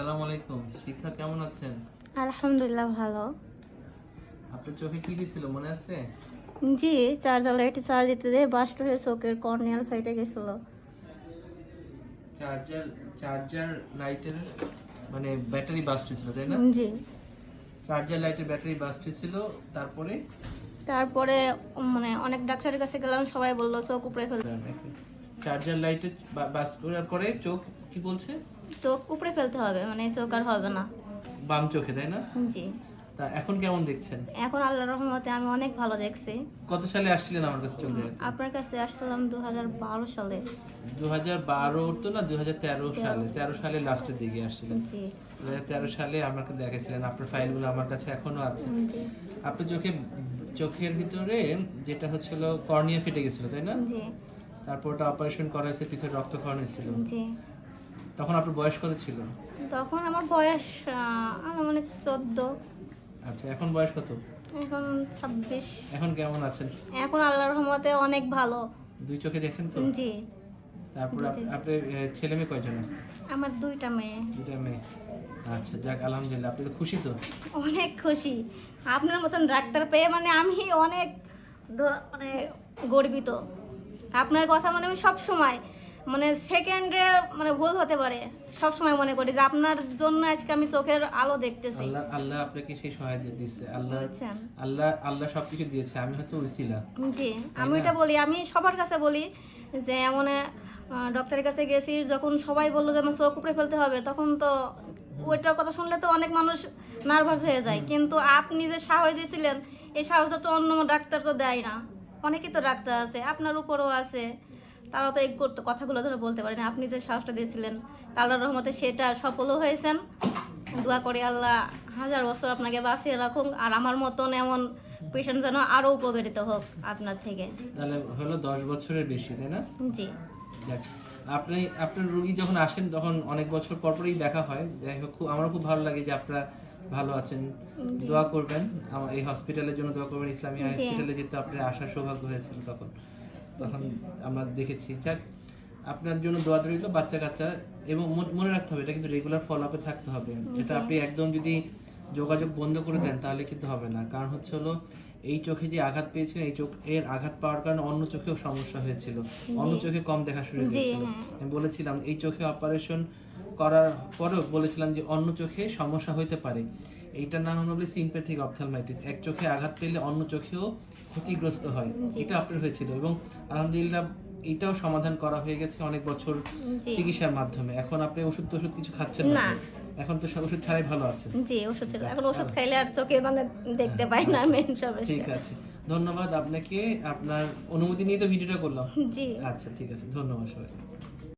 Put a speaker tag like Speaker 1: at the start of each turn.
Speaker 1: আসসালামু আলাইকুম। কেমন আছেন?
Speaker 2: আলহামদুলিল্লাহ ভালো।
Speaker 1: আপনার চোখে কি মনে আছে?
Speaker 2: জি চার্জার লাইটে চার্জ দিতে দিয়ে বাস্ট হয়ে চোখের কর্নিয়াল ফেটে গেছিল।
Speaker 1: চার্জার চার্জার লাইটের মানে ব্যাটারি বাস্ট হয়েছিল তাই না?
Speaker 2: জি।
Speaker 1: চার্জার লাইটের ব্যাটারি বাস্ট হয়েছিল তারপরে?
Speaker 2: তারপরে মানে অনেক ডাক্তারের কাছে গেলাম সবাই বলল চোখ উপরে ফেলতে।
Speaker 1: চার্জার লাইটে বাস্ট করার পরে চোখ কি বলছে?
Speaker 2: চোখ উপরে ফেলতে হবে মানে চোখ আর হবে না।
Speaker 1: বাম চোখে তাই না?
Speaker 2: জি।
Speaker 1: তা এখন কেমন দেখছেন?
Speaker 2: এখন আল্লাহ রহমতে আমি অনেক ভালো দেখছি।
Speaker 1: কত সালে আসছিলেন আমার কাছে চোখ দেখাতে?
Speaker 2: আপনার কাছে আসছিলাম দু সালে।
Speaker 1: দু হাজার বারো তো না দু হাজার তেরো। সালে। তেরো সালে লাস্টের দিকে আসছিলেন।
Speaker 2: জি।
Speaker 1: দু হাজার তেরো সালে আমাকে দেখেছিলেন আপনার ফাইলগুলো আমার কাছে এখনও আছে।
Speaker 2: জি।
Speaker 1: আপনার চোখে চোখের ভিতরে যেটা হচ্ছিল কর্নিয়া ফেটে গেছিল তাই না?
Speaker 2: জি।
Speaker 1: তারপর ওটা অপারেশন করা হয়েছে পিছনে রক্তক্ষরণ হয়েছিল।
Speaker 2: জি।
Speaker 1: তখন আপনার বয়স কত ছিল?
Speaker 2: তখন আমার বয়স আনুমানিক চোদ্দ।
Speaker 1: আচ্ছা এখন বয়স কত?
Speaker 2: এখন ছাব্বিশ।
Speaker 1: এখন কেমন আছেন?
Speaker 2: এখন আল্লাহর রহমতে অনেক ভালো।
Speaker 1: দুই চোখে দেখেন তো?
Speaker 2: জি।
Speaker 1: তারপর। আপনার ছেলে মেয়ে কয়জন?
Speaker 2: আমার দুইটা মেয়ে।
Speaker 1: দুটা মেয়ে। আচ্ছা যাক আলহামদুলিল্লাহ আপনি তো খুশি তো?
Speaker 2: অনেক খুশি। আপনার মতন ডাক্তার পেয়ে মানে আমি অনেক মানে গর্বিত। আপনার কথা মানে আমি সব সময় মানে সেকেন্ডে মানে ভুল হতে পারে। সব সময় মনে করি যে আপনার জন্য আজকে আমি চোখের আলো দেখতেছি।
Speaker 1: আল্লাহ আল্লাহ আপনাকে সেই সহায়তা দিচ্ছে আল্লাহ
Speaker 2: বুঝছেন
Speaker 1: আল্লাহ আল্লাহ সবকিছু দিয়েছে। আমি হচ্ছে উসিলা
Speaker 2: জি আমি এটা বলি আমি সবার কাছে বলি যে এমন ডক্টরের কাছে গেছি যখন সবাই বলল যে আমার চোখ উপরে ফেলতে হবে তখন তো ওইটার কথা শুনলে তো অনেক মানুষ নার্ভাস হয়ে যায়। কিন্তু আপনি যে সাহস দিয়েছিলেন এই সাহসটা তো অন্য ডাক্তার তো দেয় না। অনেকেই তো ডাক্তার আছে আপনার উপরও আছে। তারা তো এই কথাগুলো ধরে বলতে পারে না আপনি যে সাহসটা দিয়েছিলেন আল্লাহর রহমতে সেটা সফলও হয়েছেন। দোয়া করি আল্লাহ হাজার বছর আপনাকে বাঁচিয়ে রাখুন আর আমার মতন এমন পেশেন্ট যেন আরও উপকৃত হোক আপনার থেকে।
Speaker 1: তাহলে হলো দশ বছরের বেশি তাই না?
Speaker 2: জি।
Speaker 1: আপনি আপনার রোগী যখন আসেন তখন অনেক বছর পর পরই দেখা হয়। যাই হোক খুব আমারও খুব ভালো লাগে যে আপনারা ভালো আছেন। দোয়া করবেন। এই হসপিটালের জন্য দোয়া করবেন। ইসলামী হসপিটালে যেহেতু আপনার আসার সৌভাগ্য হয়েছিল তখন। তখন আমরা দেখেছি। যাক আপনার জন্য দোয়া রইল বাচ্চা কাচ্চা এবং মনে রাখতে হবে এটা কিন্তু রেগুলার ফলো আপে থাকতে হবে। যেটা আপনি একদম যদি যোগাযোগ বন্ধ করে দেন তাহলে কিন্তু হবে না। কারণ হচ্ছে হলো এই চোখে যে আঘাত পেয়েছিলেন এই চোখ এর আঘাত পাওয়ার কারণে অন্য চোখেও সমস্যা হয়েছিল। অন্য চোখে কম দেখা শুরু হয়েছিল।
Speaker 2: হ্যাঁ।
Speaker 1: আমি বলেছিলাম এই চোখে অপারেশন করার পরেও বলেছিলাম যে অন্য চোখে সমস্যা হইতে পারে। এইটার নাম হলো সিম্প্যাথিক অপথ্যালমাইটিস এক চোখে আঘাত পেলে অন্য চোখেও ক্ষতিগ্রস্ত হয়। এটা আপনার হয়েছিল এবং আলহামদুলিল্লাহ এটাও সমাধান করা হয়ে গেছে অনেক বছর চিকিৎসার মাধ্যমে। এখন আপনি ওষুধ টষুধ কিছু খাচ্ছেন না? এখন তো সব ওষুধ ছাড়াই ভালো আছে।
Speaker 2: জি ওষুধ ছিল। এখন ওষুধ খাইলে আর চোখে মানে দেখতে পাই না মেন
Speaker 1: ঠিক
Speaker 2: সমস্যা।
Speaker 1: আছে। ধন্যবাদ আপনাকে। আপনার অনুমতি নিয়ে তো ভিডিওটা করলাম।
Speaker 2: জি।
Speaker 1: আচ্ছা ঠিক আছে। ধন্যবাদ সবাই